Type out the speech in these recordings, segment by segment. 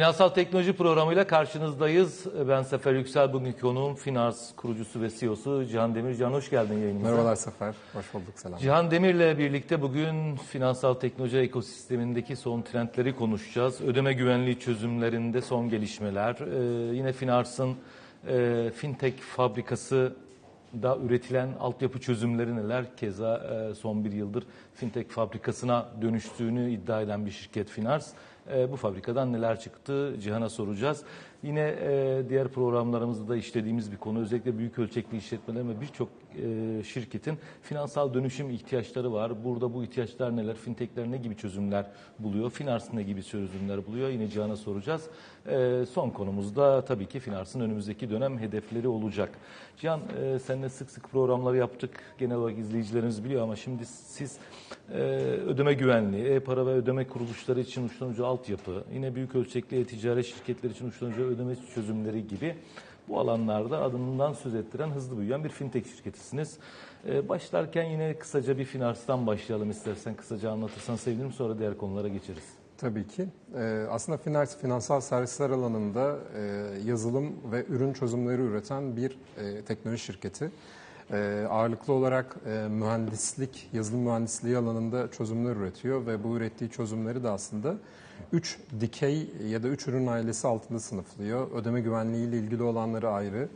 Finansal Teknoloji programıyla karşınızdayız. Ben Sefer Yüksel, bugünkü konuğum Finans kurucusu ve CEO'su Cihan Demir. Cihan hoş geldin yayınımıza. Merhabalar Sefer, hoş bulduk, selam. Cihan Demir'le birlikte bugün finansal teknoloji ekosistemindeki son trendleri konuşacağız. Ödeme güvenliği çözümlerinde son gelişmeler, ee, yine Finans'ın e, fintech fabrikası da üretilen altyapı çözümleri neler? Keza e, son bir yıldır fintech fabrikasına dönüştüğünü iddia eden bir şirket Finans. E, bu fabrikadan neler çıktı Cihan'a soracağız. Yine e, diğer programlarımızda da işlediğimiz bir konu özellikle büyük ölçekli işletmeler ve birçok e, şirketin finansal dönüşüm ihtiyaçları var. Burada bu ihtiyaçlar neler? Fintechler ne gibi çözümler buluyor? Finans ne gibi çözümler buluyor? Yine Cihan'a soracağız. E, son konumuzda tabii ki Finans'ın önümüzdeki dönem hedefleri olacak. Cihan seninle sık sık programları yaptık. Genel olarak izleyicilerimiz biliyor ama şimdi siz ödeme güvenliği, e-para ve ödeme kuruluşları için uçlanıcı altyapı, yine büyük ölçekli e-ticaret şirketleri için uçlanıcı ödeme çözümleri gibi bu alanlarda adından söz ettiren hızlı büyüyen bir fintech şirketisiniz. Ee, başlarken yine kısaca bir finanstan başlayalım istersen. Kısaca anlatırsan sevinirim sonra diğer konulara geçeriz. Tabii ki. Ee, aslında finans, finansal servisler alanında e, yazılım ve ürün çözümleri üreten bir e, teknoloji şirketi. E, ağırlıklı olarak e, mühendislik, yazılım mühendisliği alanında çözümler üretiyor ve bu ürettiği çözümleri de aslında 3 dikey ya da 3 ürün ailesi altında sınıflıyor. Ödeme güvenliği ile ilgili olanları ayrı,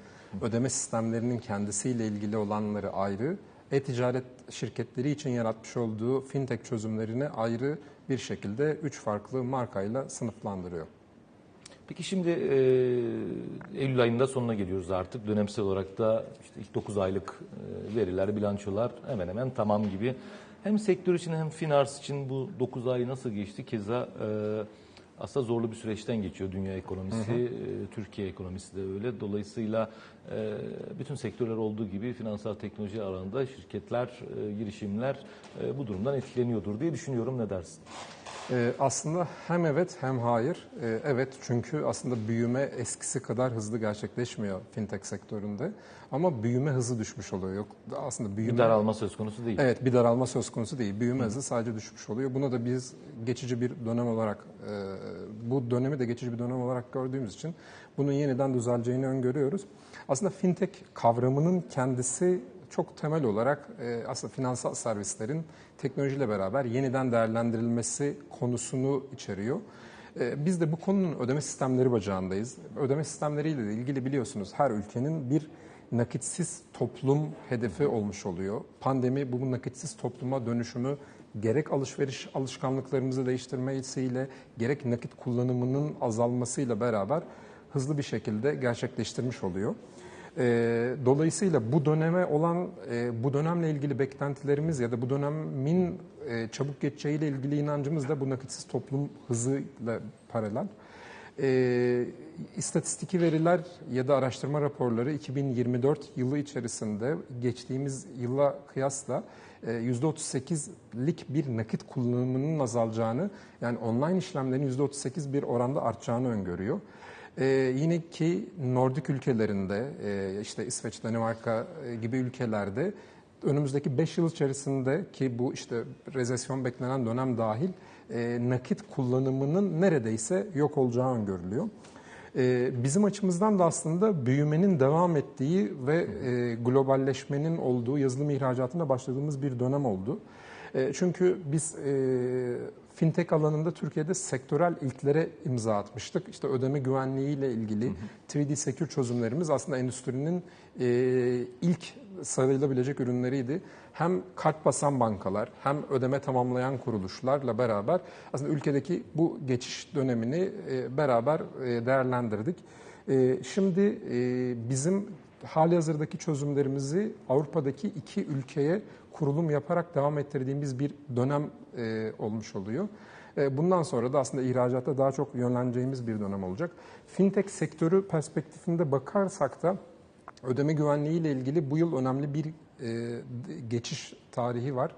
ödeme sistemlerinin kendisiyle ilgili olanları ayrı, e-ticaret şirketleri için yaratmış olduğu fintech çözümlerini ayrı bir şekilde 3 farklı markayla sınıflandırıyor. Peki şimdi e, Eylül ayında sonuna geliyoruz artık. Dönemsel olarak da işte ilk 9 aylık e, veriler, bilançolar hemen hemen tamam gibi. Hem sektör için hem finans için bu 9 ay nasıl geçti? Keza e, aslında zorlu bir süreçten geçiyor dünya ekonomisi, hı hı. E, Türkiye ekonomisi de öyle. Dolayısıyla e, bütün sektörler olduğu gibi finansal teknoloji alanında şirketler, e, girişimler e, bu durumdan etkileniyordur diye düşünüyorum. Ne dersin? Ee, aslında hem evet hem hayır. Ee, evet çünkü aslında büyüme eskisi kadar hızlı gerçekleşmiyor fintech sektöründe. Ama büyüme hızı düşmüş oluyor. Yok aslında büyüme bir daralma söz konusu değil. Evet bir daralma söz konusu değil. Büyüme Hı. hızı sadece düşmüş oluyor. Buna da biz geçici bir dönem olarak bu dönemi de geçici bir dönem olarak gördüğümüz için bunun yeniden düzeleceğini öngörüyoruz. Aslında fintech kavramının kendisi çok temel olarak e, aslında finansal servislerin teknolojiyle beraber yeniden değerlendirilmesi konusunu içeriyor. E, biz de bu konunun ödeme sistemleri bacağındayız. Ödeme sistemleriyle ilgili biliyorsunuz her ülkenin bir nakitsiz toplum hedefi olmuş oluyor. Pandemi bu nakitsiz topluma dönüşümü gerek alışveriş alışkanlıklarımızı değiştirmesiyle gerek nakit kullanımının azalmasıyla beraber hızlı bir şekilde gerçekleştirmiş oluyor. E, dolayısıyla bu döneme olan, e, bu dönemle ilgili beklentilerimiz ya da bu dönemin e, çabuk geçeceğiyle ilgili inancımız da bu nakitsiz toplum hızıyla paralel. E, istatistiki veriler ya da araştırma raporları 2024 yılı içerisinde geçtiğimiz yıla kıyasla %38'lik e, bir nakit kullanımının azalacağını yani online işlemlerin %38 bir oranda artacağını öngörüyor. Ee, yine ki Nordik ülkelerinde, e, işte İsveç, Danimarka e, gibi ülkelerde önümüzdeki 5 yıl içerisinde ki bu işte rezesyon beklenen dönem dahil e, nakit kullanımının neredeyse yok olacağı öngörülüyor. E, bizim açımızdan da aslında büyümenin devam ettiği ve e, globalleşmenin olduğu yazılım ihracatında başladığımız bir dönem oldu. E, çünkü biz e, fintech alanında Türkiye'de sektörel ilklere imza atmıştık. İşte ödeme güvenliği ile ilgili hı hı. 3D Secure çözümlerimiz aslında endüstrinin e, ilk sayılabilecek ürünleriydi. Hem kart basan bankalar hem ödeme tamamlayan kuruluşlarla beraber aslında ülkedeki bu geçiş dönemini e, beraber e, değerlendirdik. E, şimdi bizim hali hazırdaki çözümlerimizi Avrupa'daki iki ülkeye kurulum yaparak devam ettirdiğimiz bir dönem olmuş oluyor. Bundan sonra da aslında ihracatta daha çok yönleneceğimiz bir dönem olacak. Fintech sektörü perspektifinde bakarsak da ödeme güvenliği ile ilgili bu yıl önemli bir e, geçiş tarihi var.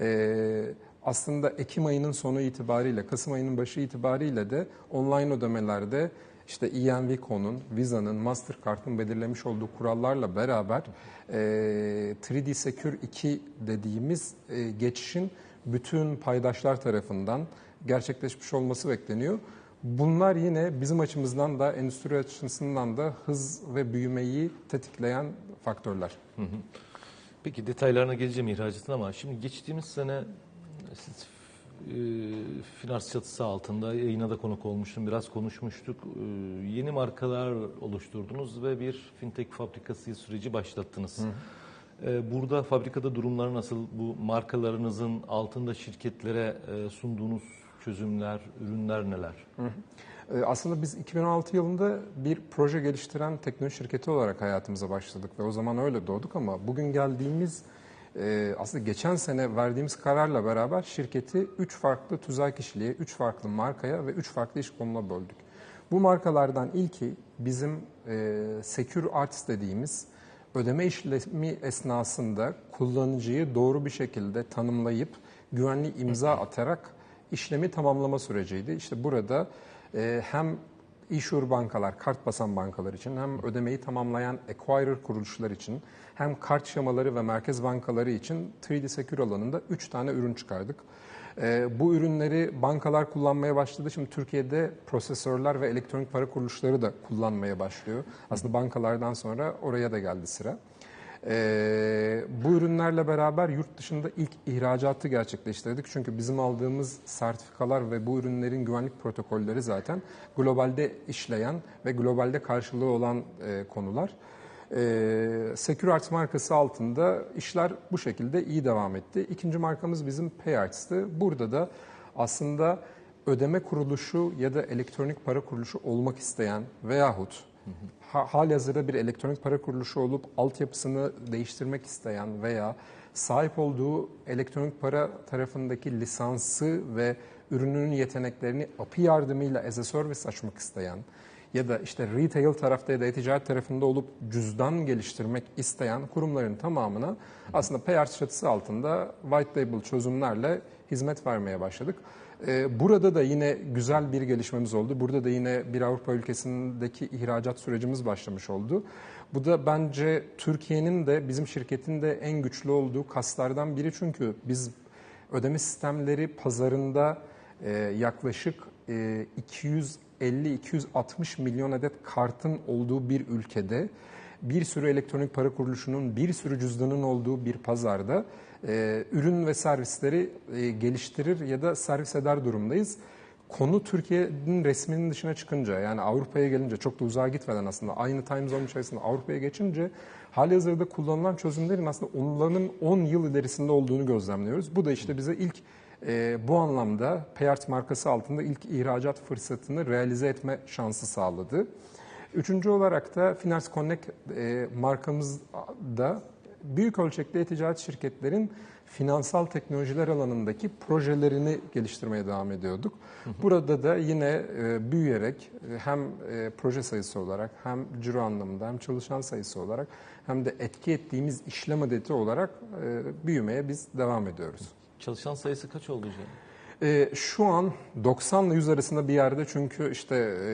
E, aslında Ekim ayının sonu itibariyle, Kasım ayının başı itibariyle de online ödemelerde işte EMVCO'nun, Visa'nın, Mastercard'ın belirlemiş olduğu kurallarla beraber e, 3D Secure 2 dediğimiz e, geçişin bütün paydaşlar tarafından gerçekleşmiş olması bekleniyor. Bunlar yine bizim açımızdan da endüstri açısından da hız ve büyümeyi tetikleyen faktörler. Peki detaylarına geleceğim ihracatın ama şimdi geçtiğimiz sene siz e, Finars çatısı altında yayına da konuk olmuştum. Biraz konuşmuştuk. E, yeni markalar oluşturdunuz ve bir fintech fabrikası süreci başlattınız. E, burada fabrikada durumlar nasıl? Bu markalarınızın altında şirketlere e, sunduğunuz çözümler, ürünler neler? Ee, Aslında biz 2016 yılında bir proje geliştiren teknoloji şirketi olarak hayatımıza başladık ve o zaman öyle doğduk ama bugün geldiğimiz e, aslında geçen sene verdiğimiz kararla beraber şirketi 3 farklı tüzel kişiliğe, 3 farklı markaya ve 3 farklı iş konuna böldük. Bu markalardan ilki bizim e, Secure Arts dediğimiz ödeme işlemi esnasında kullanıcıyı doğru bir şekilde tanımlayıp güvenli imza atarak işlemi tamamlama süreciydi. İşte burada e, hem issuer bankalar, kart basan bankalar için hem ödemeyi tamamlayan acquirer kuruluşlar için hem kart şemaları ve merkez bankaları için 3D Secure alanında 3 tane ürün çıkardık. E, bu ürünleri bankalar kullanmaya başladı. Şimdi Türkiye'de prosesörler ve elektronik para kuruluşları da kullanmaya başlıyor. Aslında bankalardan sonra oraya da geldi sıra. Ee, bu ürünlerle beraber yurt dışında ilk ihracatı gerçekleştirdik. Çünkü bizim aldığımız sertifikalar ve bu ürünlerin güvenlik protokolleri zaten globalde işleyen ve globalde karşılığı olan e, konular. Ee, Secure Arts markası altında işler bu şekilde iyi devam etti. İkinci markamız bizim PayArts'tı. Burada da aslında ödeme kuruluşu ya da elektronik para kuruluşu olmak isteyen veyahut ha, halihazırda bir elektronik para kuruluşu olup altyapısını değiştirmek isteyen veya sahip olduğu elektronik para tarafındaki lisansı ve ürününün yeteneklerini API yardımıyla as a service açmak isteyen ya da işte retail tarafta ya da e-ticaret tarafında olup cüzdan geliştirmek isteyen kurumların tamamına aslında PayArts çatısı altında white label çözümlerle hizmet vermeye başladık. Ee, Burada da yine güzel bir gelişmemiz oldu. Burada da yine bir Avrupa ülkesindeki ihracat sürecimiz başlamış oldu. Bu da bence Türkiye'nin de bizim şirketin de en güçlü olduğu kaslardan biri çünkü biz ödeme sistemleri pazarında e, yaklaşık e, 250-260 milyon adet kartın olduğu bir ülkede bir sürü elektronik para kuruluşunun, bir sürü cüzdanın olduğu bir pazarda e, ürün ve servisleri e, geliştirir ya da servis eder durumdayız. Konu Türkiye'nin resminin dışına çıkınca yani Avrupa'ya gelince çok da uzağa gitmeden aslında aynı time zone içerisinde Avrupa'ya geçince hali hazırda kullanılan çözümlerin aslında onların 10 yıl ilerisinde olduğunu gözlemliyoruz. Bu da işte bize ilk e, bu anlamda Payart markası altında ilk ihracat fırsatını realize etme şansı sağladı. Üçüncü olarak da Finance Connect e, markamızda büyük ölçekli ticaret şirketlerin finansal teknolojiler alanındaki projelerini geliştirmeye devam ediyorduk. Burada da yine e, büyüyerek e, hem e, proje sayısı olarak hem ciro anlamında hem çalışan sayısı olarak hem de etki ettiğimiz işlem adeti olarak e, büyümeye biz devam ediyoruz. Çalışan sayısı kaç oldu hocam? Ee, şu an 90 ile 100 arasında bir yerde çünkü işte e,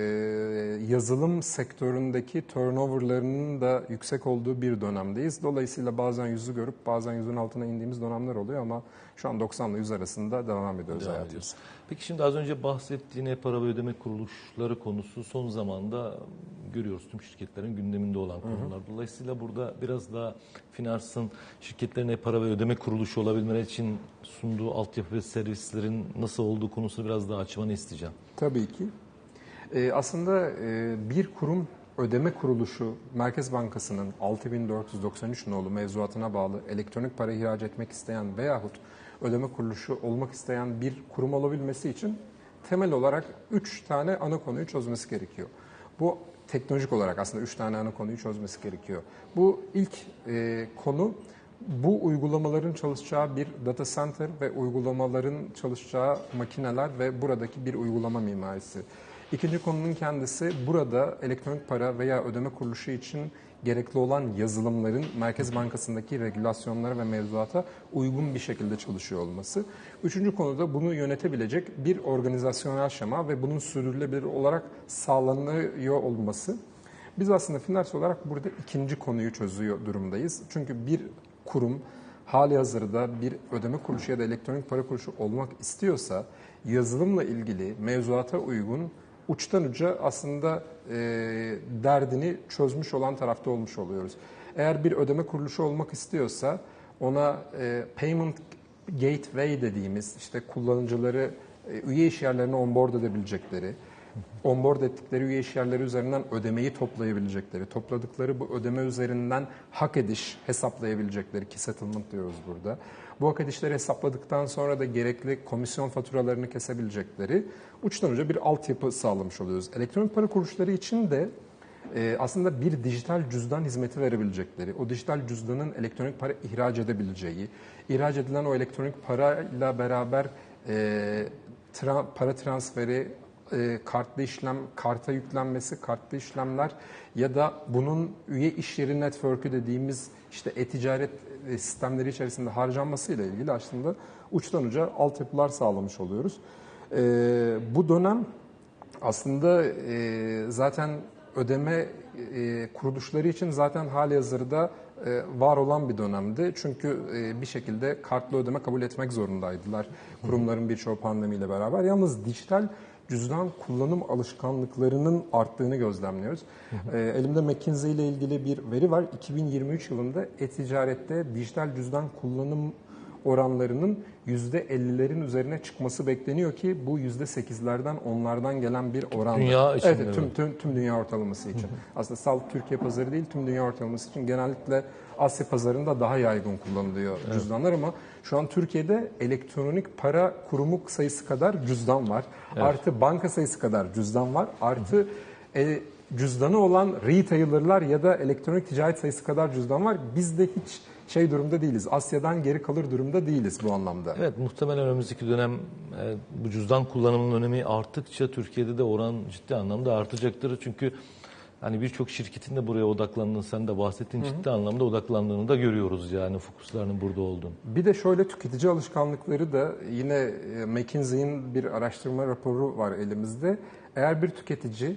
yazılım sektöründeki turnoverlarının da yüksek olduğu bir dönemdeyiz. Dolayısıyla bazen yüzü görüp bazen yüzün altına indiğimiz dönemler oluyor ama şu an 90 ile 100 arasında devam ediyoruz Devam hayatımız. ediyoruz. Peki şimdi az önce bahsettiğin e-para ve ödeme kuruluşları konusu son zamanda görüyoruz tüm şirketlerin gündeminde olan konular. Dolayısıyla burada biraz daha Finans'ın şirketlerin e-para ve ödeme kuruluşu olabilmeleri için sunduğu altyapı ve servislerin nasıl olduğu konusunu biraz daha açmanı isteyeceğim. Tabii ki. Ee, aslında e, bir kurum ödeme kuruluşu Merkez Bankası'nın 6493 nolu mevzuatına bağlı elektronik para ihraç etmek isteyen veyahut ödeme kuruluşu olmak isteyen bir kurum olabilmesi için temel olarak 3 tane ana konuyu çözmesi gerekiyor. Bu teknolojik olarak aslında 3 tane ana konuyu çözmesi gerekiyor. Bu ilk e, konu bu uygulamaların çalışacağı bir data center ve uygulamaların çalışacağı makineler ve buradaki bir uygulama mimarisi. İkinci konunun kendisi burada elektronik para veya ödeme kuruluşu için gerekli olan yazılımların Merkez Bankası'ndaki regülasyonlara ve mevzuata uygun bir şekilde çalışıyor olması. Üçüncü konuda bunu yönetebilecek bir organizasyonel şema ve bunun sürdürülebilir olarak sağlanıyor olması. Biz aslında finans olarak burada ikinci konuyu çözüyor durumdayız. Çünkü bir kurum hali hazırda bir ödeme kuruluşu ya da elektronik para kuruluşu olmak istiyorsa yazılımla ilgili mevzuata uygun uçtan uca aslında e, derdini çözmüş olan tarafta olmuş oluyoruz. Eğer bir ödeme kuruluşu olmak istiyorsa ona e, payment gateway dediğimiz işte kullanıcıları e, üye işyerlerine onboard edebilecekleri, onboard ettikleri üye işyerleri üzerinden ödemeyi toplayabilecekleri, topladıkları bu ödeme üzerinden hak ediş hesaplayabilecekleri ki settlement diyoruz burada. Bu hak edişleri hesapladıktan sonra da gerekli komisyon faturalarını kesebilecekleri uçtan uca bir altyapı sağlamış oluyoruz. Elektronik para kuruluşları için de e, aslında bir dijital cüzdan hizmeti verebilecekleri, o dijital cüzdanın elektronik para ihraç edebileceği, ihraç edilen o elektronik parayla beraber e, tra- para transferi, e, kartlı işlem, karta yüklenmesi, kartlı işlemler ya da bunun üye iş yeri network'ü dediğimiz işte e-ticaret e, sistemleri içerisinde harcanmasıyla ilgili aslında uçtan uca altyapılar sağlamış oluyoruz. E, bu dönem aslında e, zaten ödeme e, kuruluşları için zaten hali hazırda e, var olan bir dönemdi. Çünkü e, bir şekilde kartlı ödeme kabul etmek zorundaydılar kurumların birçoğu pandemiyle beraber. Yalnız dijital cüzdan kullanım alışkanlıklarının arttığını gözlemliyoruz. E, elimde McKinsey ile ilgili bir veri var. 2023 yılında e-ticarette dijital cüzdan kullanım oranlarının %50'lerin üzerine çıkması bekleniyor ki bu %8'lerden onlardan gelen bir oran. Dünya için evet, tüm, tüm, tüm dünya ortalaması için. Aslında salt Türkiye pazarı değil, tüm dünya ortalaması için genellikle Asya pazarında daha yaygın kullanılıyor cüzdanlar ama şu an Türkiye'de elektronik para kurumu sayısı kadar cüzdan var. Artı banka sayısı kadar cüzdan var. Artı e, cüzdanı olan retailer'lar ya da elektronik ticaret sayısı kadar cüzdan var. Biz de hiç şey durumda değiliz. Asya'dan geri kalır durumda değiliz bu anlamda. Evet muhtemelen önümüzdeki dönem e, bu cüzdan kullanımının önemi arttıkça Türkiye'de de oran ciddi anlamda artacaktır. Çünkü hani birçok şirketin de buraya odaklandığını sen de bahsettiğin ciddi anlamda odaklandığını da görüyoruz yani fokuslarının burada olduğunu. Bir de şöyle tüketici alışkanlıkları da yine e, McKinsey'in bir araştırma raporu var elimizde. Eğer bir tüketici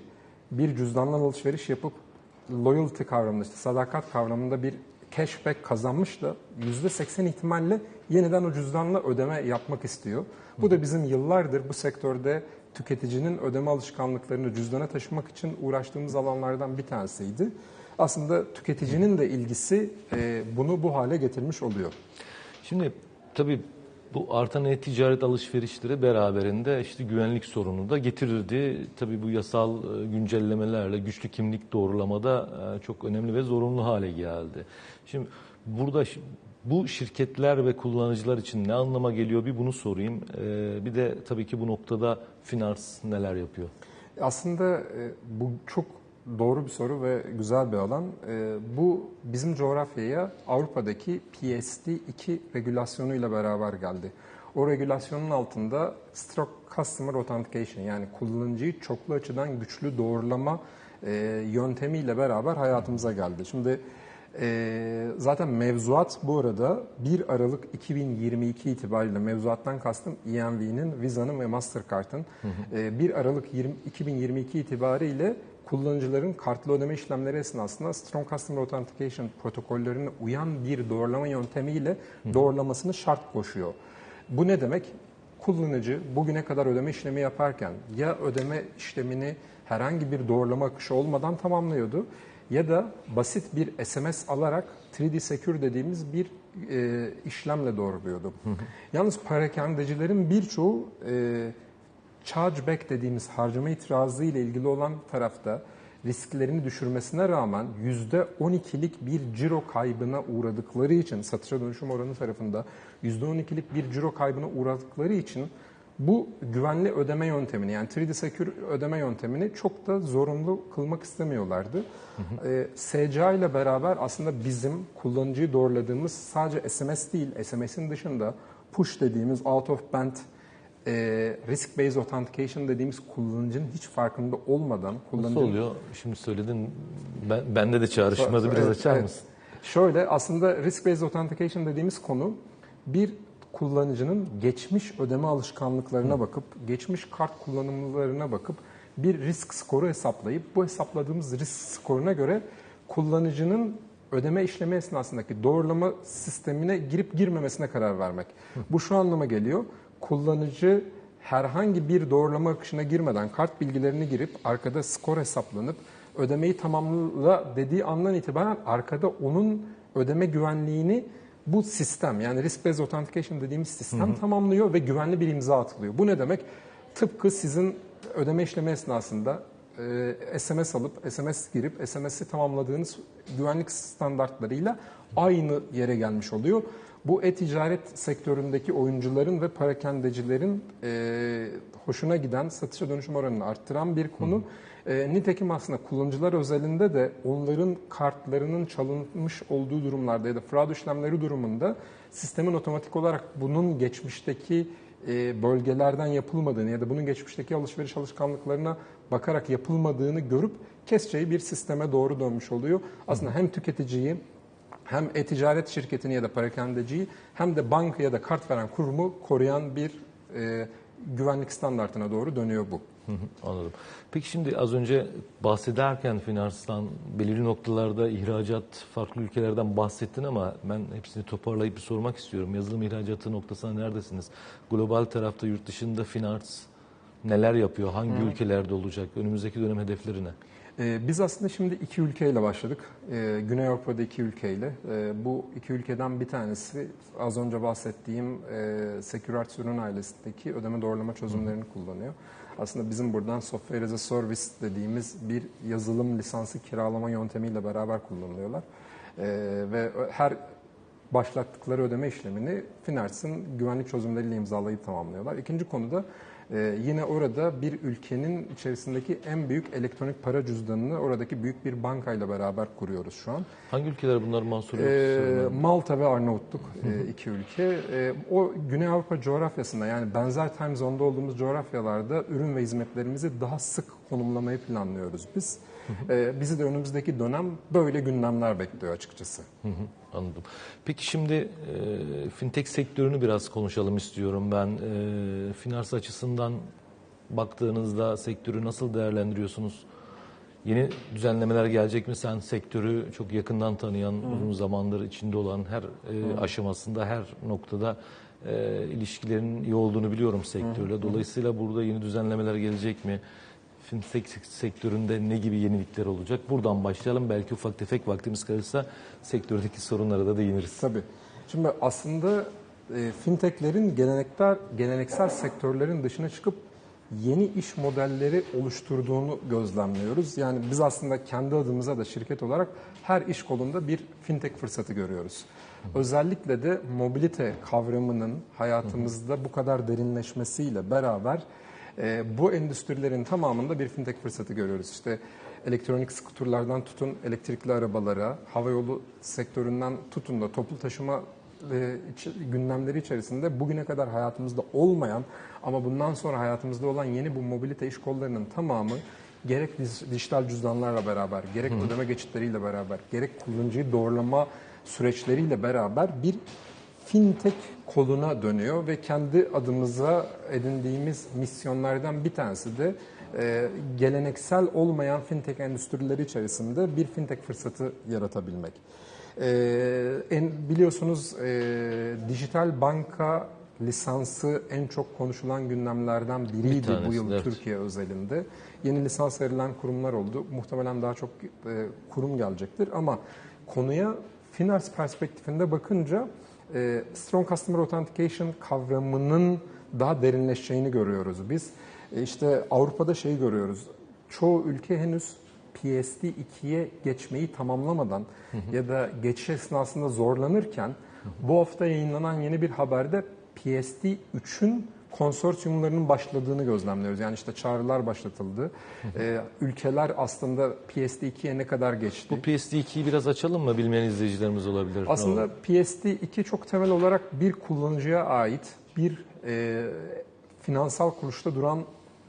bir cüzdandan alışveriş yapıp loyalty kavramında işte sadakat kavramında bir cashback kazanmış da %80 ihtimalle yeniden o cüzdanla ödeme yapmak istiyor. Bu da bizim yıllardır bu sektörde tüketicinin ödeme alışkanlıklarını cüzdana taşımak için uğraştığımız alanlardan bir tanesiydi. Aslında tüketicinin de ilgisi e, bunu bu hale getirmiş oluyor. Şimdi tabii bu artan e-ticaret alışverişleri beraberinde işte güvenlik sorunu da getirirdi. Tabii bu yasal e, güncellemelerle güçlü kimlik doğrulamada e, çok önemli ve zorunlu hale geldi. Şimdi burada bu şirketler ve kullanıcılar için ne anlama geliyor bir bunu sorayım. E, Bir de tabii ki bu noktada finans neler yapıyor? Aslında e, bu çok doğru bir soru ve güzel bir alan. E, Bu bizim coğrafyaya Avrupa'daki PSD2 regülasyonuyla beraber geldi. O regülasyonun altında Strong Customer Authentication yani kullanıcıyı çoklu açıdan güçlü doğrulama e, yöntemiyle beraber hayatımıza geldi. Şimdi e, zaten mevzuat bu arada 1 Aralık 2022 itibariyle mevzuattan kastım EMV'nin, Visa'nın ve Mastercard'ın e, 1 Aralık 20, 2022 itibariyle kullanıcıların kartlı ödeme işlemleri esnasında Strong Customer Authentication protokollerine uyan bir doğrulama yöntemiyle doğrulamasını şart koşuyor. Bu ne demek? Kullanıcı bugüne kadar ödeme işlemi yaparken ya ödeme işlemini herhangi bir doğrulama akışı olmadan tamamlıyordu ya da basit bir SMS alarak 3D Secure dediğimiz bir e, işlemle doğruluyordu. Yalnız parakendecilerin birçoğu e, chargeback dediğimiz harcama itirazı ile ilgili olan tarafta risklerini düşürmesine rağmen %12'lik bir ciro kaybına uğradıkları için satışa dönüşüm oranı tarafında %12'lik bir ciro kaybına uğradıkları için bu güvenli ödeme yöntemini yani 3D Secure ödeme yöntemini çok da zorunlu kılmak istemiyorlardı. Ee, SCA ile beraber aslında bizim kullanıcıyı doğruladığımız sadece SMS değil, SMS'in dışında push dediğimiz out of band e, risk based authentication dediğimiz kullanıcının hiç farkında olmadan Nasıl kullanıcı oluyor? Şimdi söyledin. Ben, bende de çağrışmadı. Biraz Evet, açar evet. mısın? Şöyle aslında risk based authentication dediğimiz konu bir kullanıcının geçmiş ödeme alışkanlıklarına bakıp, geçmiş kart kullanımlarına bakıp bir risk skoru hesaplayıp bu hesapladığımız risk skoruna göre kullanıcının ödeme işlemi esnasındaki doğrulama sistemine girip girmemesine karar vermek. Bu şu anlama geliyor. Kullanıcı herhangi bir doğrulama akışına girmeden kart bilgilerini girip arkada skor hesaplanıp ödemeyi tamamla dediği andan itibaren arkada onun ödeme güvenliğini bu sistem yani risk based authentication dediğimiz sistem tamamlıyor ve güvenli bir imza atılıyor. Bu ne demek? Tıpkı sizin ödeme işlemi esnasında e, SMS alıp SMS girip SMS'i tamamladığınız güvenlik standartlarıyla aynı yere gelmiş oluyor. Bu e-ticaret sektöründeki oyuncuların ve parakendecilerin e, hoşuna giden satışa dönüşüm oranını arttıran bir konu. E, nitekim aslında kullanıcılar özelinde de onların kartlarının çalınmış olduğu durumlarda ya da fraud işlemleri durumunda sistemin otomatik olarak bunun geçmişteki e, bölgelerden yapılmadığını ya da bunun geçmişteki alışveriş alışkanlıklarına bakarak yapılmadığını görüp keseceği bir sisteme doğru dönmüş oluyor. Aslında hem tüketiciyi hem e-ticaret şirketini ya da parakendeciyi hem de banka ya da kart veren kurumu koruyan bir e, güvenlik standartına doğru dönüyor bu. Hı hı, Anladım. Peki şimdi az önce bahsederken finanstan belirli noktalarda ihracat farklı ülkelerden bahsettin ama ben hepsini toparlayıp bir sormak istiyorum. Yazılım ihracatı noktasına neredesiniz? Global tarafta yurt dışında finans neler yapıyor? Hangi ülkelerde olacak? Önümüzdeki dönem hedefleri ne? Ee, Biz aslında şimdi iki ülkeyle başladık. Ee, Güney Avrupa'da iki ülkeyle. Ee, Bu iki ülkeden bir tanesi az önce bahsettiğim e, Securitas ürün ailesindeki ödeme doğrulama çözümlerini kullanıyor. Aslında bizim buradan Software as a Service dediğimiz bir yazılım lisansı kiralama yöntemiyle beraber kullanılıyorlar. Ve her başlattıkları ödeme işlemini Finars'ın güvenlik çözümleriyle imzalayıp tamamlıyorlar. İkinci konuda e, yine orada bir ülkenin içerisindeki en büyük elektronik para cüzdanını oradaki büyük bir bankayla beraber kuruyoruz şu an. Hangi ülkeler bunlar Mansur Yavuz? E, Malta ve Arnavutluk e, iki ülke. E, o Güney Avrupa coğrafyasında yani benzer time zone'da olduğumuz coğrafyalarda ürün ve hizmetlerimizi daha sık konumlamayı planlıyoruz biz. E, bizi de önümüzdeki dönem böyle gündemler bekliyor açıkçası. Hı hı, anladım. Peki şimdi e, fintech sektörünü biraz konuşalım istiyorum ben. E, finans açısından baktığınızda sektörü nasıl değerlendiriyorsunuz? Yeni düzenlemeler gelecek mi? Sen sektörü çok yakından tanıyan, uzun zamandır içinde olan her e, aşamasında, her noktada e, ilişkilerin iyi olduğunu biliyorum sektörle. Dolayısıyla burada yeni düzenlemeler gelecek mi? Fintech sektöründe ne gibi yenilikler olacak? Buradan başlayalım. Belki ufak tefek vaktimiz kalırsa sektördeki sorunlara da değiniriz. Tabii. Şimdi aslında e, fintechlerin gelenekler, geleneksel sektörlerin dışına çıkıp yeni iş modelleri oluşturduğunu gözlemliyoruz. Yani biz aslında kendi adımıza da şirket olarak her iş kolunda bir fintech fırsatı görüyoruz. Özellikle de mobilite kavramının hayatımızda bu kadar derinleşmesiyle beraber e, bu endüstrilerin tamamında bir fintech fırsatı görüyoruz. İşte elektronik skuturlardan tutun elektrikli arabalara, havayolu sektöründen tutun da toplu taşıma e, içi- gündemleri içerisinde bugüne kadar hayatımızda olmayan ama bundan sonra hayatımızda olan yeni bu mobilite iş kollarının tamamı gerek dij- dijital cüzdanlarla beraber, gerek ödeme geçitleriyle beraber, gerek kullanıcıyı doğrulama süreçleriyle beraber bir fintech koluna dönüyor ve kendi adımıza edindiğimiz misyonlardan bir tanesi de e, geleneksel olmayan fintech endüstrileri içerisinde bir fintech fırsatı yaratabilmek. E, en, biliyorsunuz e, dijital banka lisansı en çok konuşulan gündemlerden biriydi tanesi, bu yıl evet. Türkiye özelinde. Yeni lisans verilen kurumlar oldu. Muhtemelen daha çok e, kurum gelecektir ama konuya finans perspektifinde bakınca e, Strong Customer Authentication kavramının daha derinleşeceğini görüyoruz biz. E, işte Avrupa'da şeyi görüyoruz. Çoğu ülke henüz PSD 2'ye geçmeyi tamamlamadan ya da geçiş esnasında zorlanırken bu hafta yayınlanan yeni bir haberde PSD 3'ün konsorsiyumlarının başladığını gözlemliyoruz. Yani işte çağrılar başlatıldı. E, ülkeler aslında PSD 2'ye ne kadar geçti? Bu PSD2'yi biraz açalım mı? Bilmeyen izleyicilerimiz olabilir. Aslında PSD2 çok temel olarak bir kullanıcıya ait bir e, finansal kuruluşta duran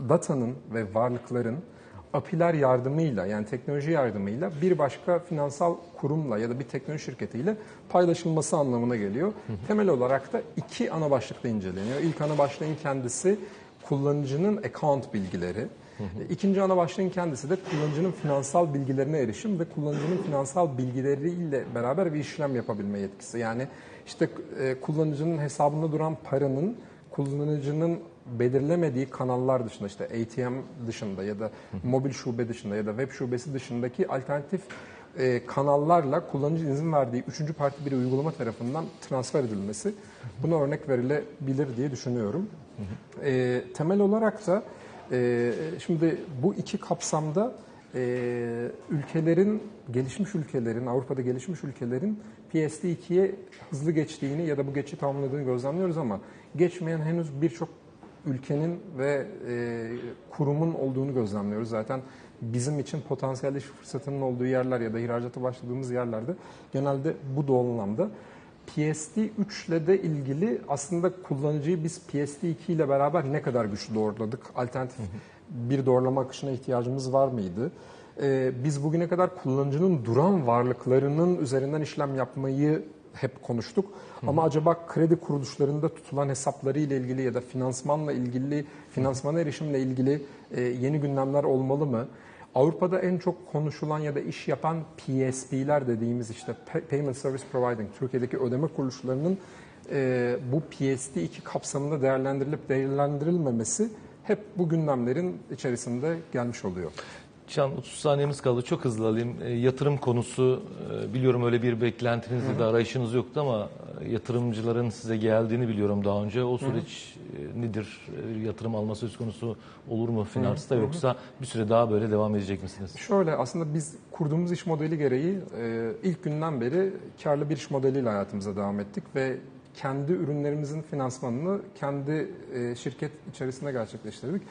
datanın ve varlıkların API'ler yardımıyla yani teknoloji yardımıyla bir başka finansal kurumla ya da bir teknoloji şirketiyle paylaşılması anlamına geliyor. Temel olarak da iki ana başlıkta inceleniyor. İlk ana başlığın kendisi kullanıcının account bilgileri. İkinci ana başlığın kendisi de kullanıcının finansal bilgilerine erişim ve kullanıcının finansal bilgileriyle beraber bir işlem yapabilme yetkisi. Yani işte e, kullanıcının hesabında duran paranın kullanıcının belirlemediği kanallar dışında işte ATM dışında ya da mobil şube dışında ya da web şubesi dışındaki alternatif e, kanallarla kullanıcı izin verdiği üçüncü parti bir uygulama tarafından transfer edilmesi buna örnek verilebilir diye düşünüyorum. E, temel olarak da e, şimdi bu iki kapsamda e, ülkelerin, gelişmiş ülkelerin, Avrupa'da gelişmiş ülkelerin PSD2'ye hızlı geçtiğini ya da bu geçişi tamamladığını gözlemliyoruz ama geçmeyen henüz birçok ülkenin ve e, kurumun olduğunu gözlemliyoruz. Zaten bizim için potansiyel iş fırsatının olduğu yerler ya da ihracata başladığımız yerlerde genelde bu doğrulamda. PSD3 ile de ilgili aslında kullanıcıyı biz PSD2 ile beraber ne kadar güçlü doğruladık? Alternatif bir doğrulama akışına ihtiyacımız var mıydı? Ee, biz bugüne kadar kullanıcının duran varlıklarının üzerinden işlem yapmayı hep konuştuk. Ama acaba kredi kuruluşlarında tutulan hesapları ile ilgili ya da finansmanla ilgili, finansmana erişimle ilgili e, yeni gündemler olmalı mı? Avrupa'da en çok konuşulan ya da iş yapan PSP'ler dediğimiz işte Pay- Payment Service Providing, Türkiye'deki ödeme kuruluşlarının e, bu PSD2 kapsamında değerlendirilip değerlendirilmemesi hep bu gündemlerin içerisinde gelmiş oluyor. Can 30 saniyemiz kaldı. Çok hızlı alayım. E, yatırım konusu e, biliyorum öyle bir beklentiniz ya da arayışınız yoktu ama e, yatırımcıların size geldiğini biliyorum daha önce. O süreç e, nedir? E, yatırım alma söz konusu olur mu Finans'ta yoksa bir süre daha böyle devam edecek misiniz? Şöyle aslında biz kurduğumuz iş modeli gereği e, ilk günden beri karlı bir iş modeliyle hayatımıza devam ettik ve kendi ürünlerimizin finansmanını kendi e, şirket içerisinde gerçekleştirdik.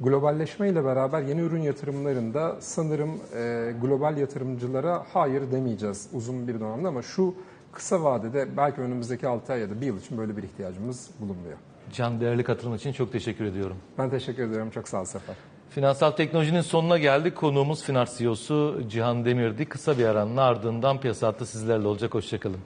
Globalleşme ile beraber yeni ürün yatırımlarında sanırım e, global yatırımcılara hayır demeyeceğiz uzun bir dönemde ama şu kısa vadede belki önümüzdeki 6 ay ya da bir yıl için böyle bir ihtiyacımız bulunmuyor. Can değerli katılım için çok teşekkür ediyorum. Ben teşekkür ediyorum. Çok sağ ol Sefer. Finansal teknolojinin sonuna geldik. Konuğumuz Finans CEO'su Cihan Demir'di. Kısa bir aranın ardından piyasa hattı sizlerle olacak. Hoşçakalın.